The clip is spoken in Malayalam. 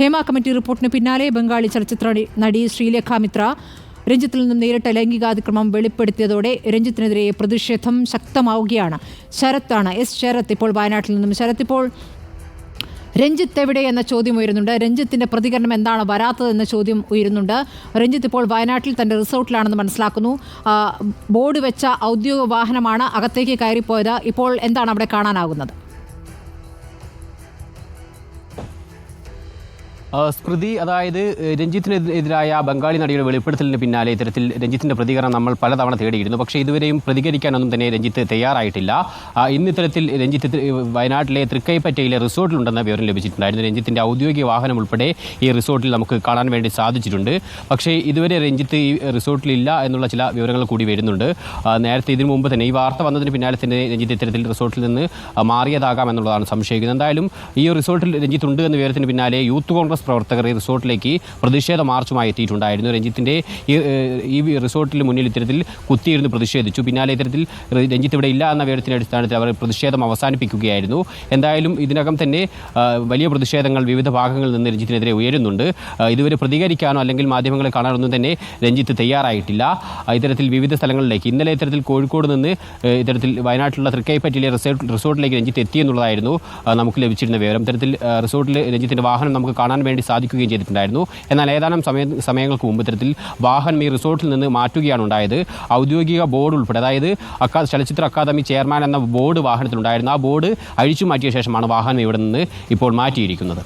ഹേമ കമ്മിറ്റി റിപ്പോർട്ടിന് പിന്നാലെ ബംഗാളി ചലച്ചിത്ര നടി ശ്രീലേഖ മിത്ര. രഞ്ജിത്തിൽ നിന്നും നേരിട്ട ലൈംഗികാതിക്രമം വെളിപ്പെടുത്തിയതോടെ രഞ്ജിത്തിനെതിരെ പ്രതിഷേധം ശക്തമാവുകയാണ്. ശരത്താണ് എസ് ശരത് ഇപ്പോൾ വയനാട്ടിൽ നിന്നും. ശരത് ഇപ്പോൾ രഞ്ജിത്ത് എവിടെ എന്ന ചോദ്യം ഉയരുന്നുണ്ട്. രഞ്ജിത്തിന്റെ പ്രതികരണം എന്താണ് വരാത്തതെന്ന ചോദ്യം ഉയരുന്നുണ്ട്. രഞ്ജിത്ത് ഇപ്പോൾ വയനാട്ടിൽ തന്റെ റിസോർട്ടിലാണെന്ന് മനസ്സിലാക്കുന്നു. ബോർഡ് വെച്ച ഔദ്യോഗിക വാഹനമാണ് അകത്തേക്ക് കയറിപ്പോയത്. ഇപ്പോൾ എന്താണ് അവിടെ കാണാനാകുന്നത്? സ്മൃതി അതായത് രഞ്ജിത്തിനെതിരായ ബംഗാളി നടിയുടെ വെളിപ്പെടുത്തലിന് പിന്നാലെ ഇത്തരത്തിൽ രഞ്ജിത്തിന്റെ പ്രതികരണം നമ്മൾ പലതവണ തേടിയിരുന്നു. പക്ഷേ ഇതുവരെയും പ്രതികരിക്കാനൊന്നും തന്നെ രഞ്ജിത്ത് തയ്യാറായിട്ടില്ല. ആ, ഇന്ന് ഇത്തരത്തിൽ രഞ്ജിത്ത് വയനാട്ടിലെ തൃക്കൈപ്പറ്റയിലെ റിസോർട്ടിലുണ്ടെന്ന വിവരം ലഭിച്ചിട്ടുണ്ടായിരുന്നു. രഞ്ജിത്തിന്റെ ഔദ്യോഗിക വാഹനം ഉൾപ്പെടെ ഈ റിസോർട്ടിൽ നമുക്ക് കാണാൻ വേണ്ടി സാധിച്ചിട്ടുണ്ട്. പക്ഷേ ഇതുവരെ രഞ്ജിത്ത് ഈ റിസോർട്ടിലില്ല എന്നുള്ള ചില വിവരങ്ങൾ കൂടി വരുന്നുണ്ട്. നേരത്തെ ഇതിനു മുമ്പ് തന്നെ ഈ വാർത്ത വന്നതിന് പിന്നാലെ തന്നെ രഞ്ജിത്ത് ഇത്തരത്തിൽ റിസോർട്ടിൽ നിന്ന് മാറിയതാകാം എന്നുള്ളതാണ് സംശയിക്കുന്നത്. എന്തായാലും ഈ റിസോർട്ടിൽ രഞ്ജിത്ത് ഉണ്ട് എന്ന വിവരത്തിന് പിന്നാലെ യൂത്ത് കോൺഗ്രസ് പ്രവർത്തകർ ഈ റിസോർട്ടിലേക്ക് പ്രതിഷേധ മാർച്ചുമായി എത്തിയിട്ടുണ്ടായിരുന്നു. രഞ്ജിത്തിന്റെ ഈ റിസോർട്ടിന് മുന്നിൽ ഇത്തരത്തിൽ കുത്തിയിരുന്ന് പ്രതിഷേധിച്ചു. പിന്നാലെ ഇത്തരത്തിൽ രഞ്ജിത്ത് ഇവിടെ ഇല്ല എന്ന വിവരത്തിന്റെ അടിസ്ഥാനത്തിൽ അവർ പ്രതിഷേധം അവസാനിപ്പിക്കുകയായിരുന്നു. എന്തായാലും ഇതിനകം തന്നെ വലിയ പ്രതിഷേധങ്ങൾ വിവിധ ഭാഗങ്ങളിൽ നിന്ന് രഞ്ജിത്തിനെതിരെ ഉയരുന്നുണ്ട്. ഇതുവരെ പ്രതികരിക്കാനോ അല്ലെങ്കിൽ മാധ്യമങ്ങളെ കാണാനൊന്നും തന്നെ രഞ്ജിത്ത് തയ്യാറായിട്ടില്ല. ഇത്തരത്തിൽ വിവിധ സ്ഥലങ്ങളിലേക്ക് ഇന്നലെ ഇത്തരത്തിൽ കോഴിക്കോട് നിന്ന് ഇത്തരത്തിൽ വയനാട്ടിലുള്ള തൃക്കൈപ്പറ്റിയിലെ റിസോർട്ട് റിസോർട്ടിലേക്ക് രഞ്ജിത്ത് എത്തിയെന്നുള്ളതായിരുന്നു നമുക്ക് ലഭിച്ചിരുന്ന വിവരം. ഇത്തരത്തിൽ റിസോർട്ടിൽ രഞ്ജിത്തിന്റെ വാഹനം നമുക്ക് കാണാൻ വേണ്ടി സാധിക്കുകയും ചെയ്തിട്ടുണ്ടായിരുന്നു. എന്നാൽ ഏതാനും സമയ സമയങ്ങൾക്ക് മുമ്പ് ഇത്തരത്തിൽ വാഹനം ഈ റിസോർട്ടിൽ നിന്ന് മാറ്റുകയാണ് ഉണ്ടായത്. ഔദ്യോഗിക ബോർഡ് ഉൾപ്പെടെ അതായത് അക്കാ ചലച്ചിത്ര അക്കാദമി ചെയർമാൻ എന്ന ബോർഡ് വാഹനത്തിലുണ്ടായിരുന്നു. ആ ബോർഡ് അഴിച്ചു മാറ്റിയ ശേഷമാണ് വാഹനം ഇവിടെ നിന്ന് ഇപ്പോൾ മാറ്റിയിരിക്കുന്നത്.